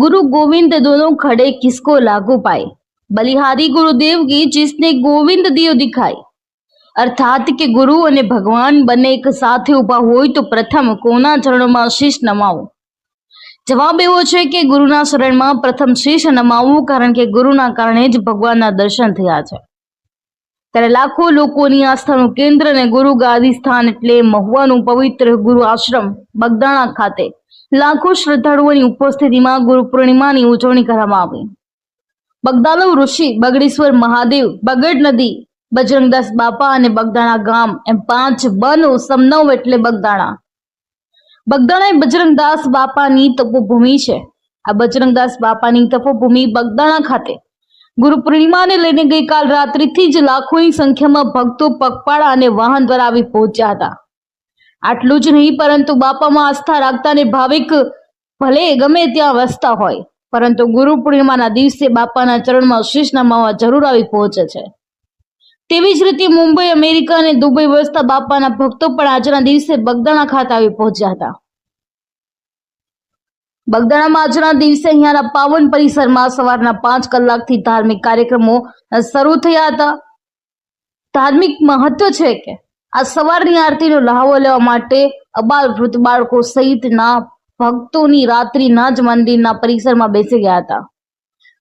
गुरु गोविंद दोनों खड़े किसको लागू पाए? बलिहारी गुरुदेव की जिसने गोविंद दियो दिखाई અર્થાત કે ગુરુ અને ભગવાન બંને એક સાથે ઊભા હોય તો પ્રથમ કોના ચરણોમાં શીશ નમાવો જવાબ એવો છે કે ગુરુના શરણમાં પ્રથમ શીશ નમાવવું કારણ કે ગુરુના કારણે જ ભગવાનના દર્શન થયા છે। ત્યારે લાખો લોકોની આસ્થાનું કેન્દ્ર અને ગુરુ ગાદી સ્થાન એટલે મહુવાનું પવિત્ર ગુરુ આશ્રમ બગદાણા ખાતે. લાખો શ્રદ્ધાળુઓની ઉપસ્થિતિમાં ગુરુ પૂર્ણિમાની ઉજવણી કરવામાં આવી. બગદાલવ ઋષિ બગડેશ્વર મહાદેવ, બગડ નદી, બજરંગદાસ બાપા અને બગદાણા ગામ એમ પાંચ બન સમનવ એટલે બગદાણા. બગદાણા એ બજરંગદાસ બાપાની તપોભૂમિ છે. આ બજરંગદાસ બાપાની તપોભૂમિ બગદાણા ખાતે. ગુરુ પૂર્ણિમાને લઈને ગઈકાલ રાત્રિથી જ લાખોની સંખ્યામાં ભક્તો પગપાળા અને વાહન દ્વારા આવી પહોંચ્યા હતા. આટલું જ નહીં, પરંતુ બાપામાં આસ્થા રાખતા અને ભાવિક ભલે ગમે ત્યાં વસતા હોય, પરંતુ ગુરુ પૂર્ણિમાના દિવસે બાપાના ચરણમાં શીશ નમાવવા જરૂર આવી પહોંચે છે. તેવી જ રીતે મુંબઈ, અમેરિકા અને દુબઈ વસતા બાપાના ભક્તો પણ આજના દિવસે બગદાણા ખાતે આવી પહોંચ્યા હતા. બગદાણામાં આજના દિવસે અહીંયાના પાવન પરિસરમાં સવારના પાંચ કલાકથી ધાર્મિક કાર્યક્રમો શરૂ થયા હતા. ધાર્મિક મહત્વ છે કે આ સવારની આરતીનો લહાવો લેવા માટે અબાલ વૃદ્ધ બાળકો સહિતના ભક્તોની રાત્રિના જ મંદિરના પરિસરમાં બેસી ગયા હતા.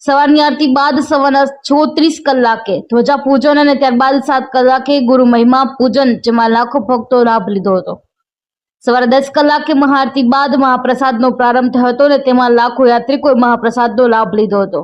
સવારની આરતી બાદ સવારના છોત્રીસ કલાકે ધ્વજા પૂજન અને ત્યારબાદ સાત કલાકે ગુરુ મહિમા પૂજન, જેમાં લાખો ભક્તો લાભ લીધો હતો. સવારે દસ કલાકે મહાઆરતી બાદ મહાપ્રસાદનો પ્રારંભ થયો હતો અને તેમાં લાખો યાત્રિકોએ મહાપ્રસાદનો લાભ લીધો હતો.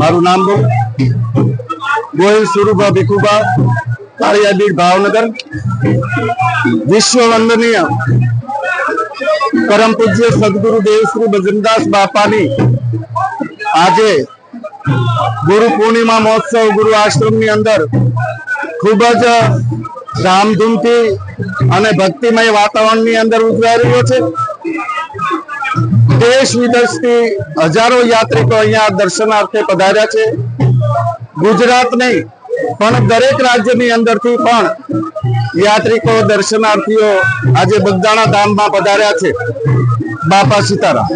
મારું નામ ગોહિલ સુરુભા ભીખુભા કાળિયાબીડ ભાવનગર, વિશ્વ વંદનીય પરમ પૂજ્ય સદગુરુ દેવ શ્રી બજરંગદાસ બાપાની આજે ગુરુ પૂર્ણિમા મહોત્સવ ગુરુ આશ્રમની અંદર ખૂબ જ ધામધૂમથી અને ભક્તિમય વાતાવરણની અંદર ઉજવાઈ રહ્યો છે. દેશ વિદેશથી હજારો યાત્રિકો અહીંયા દર્શનાર્થે પધાર્યા છે. ગુજરાત નહીં, પણ દરેક રાજ્યની અંદરથી પણ યાત્રિકો, દર્શનાર્થીઓ આજે બગદાણા ધામમાં પધાર્યા છે. બાપા સીતારામ.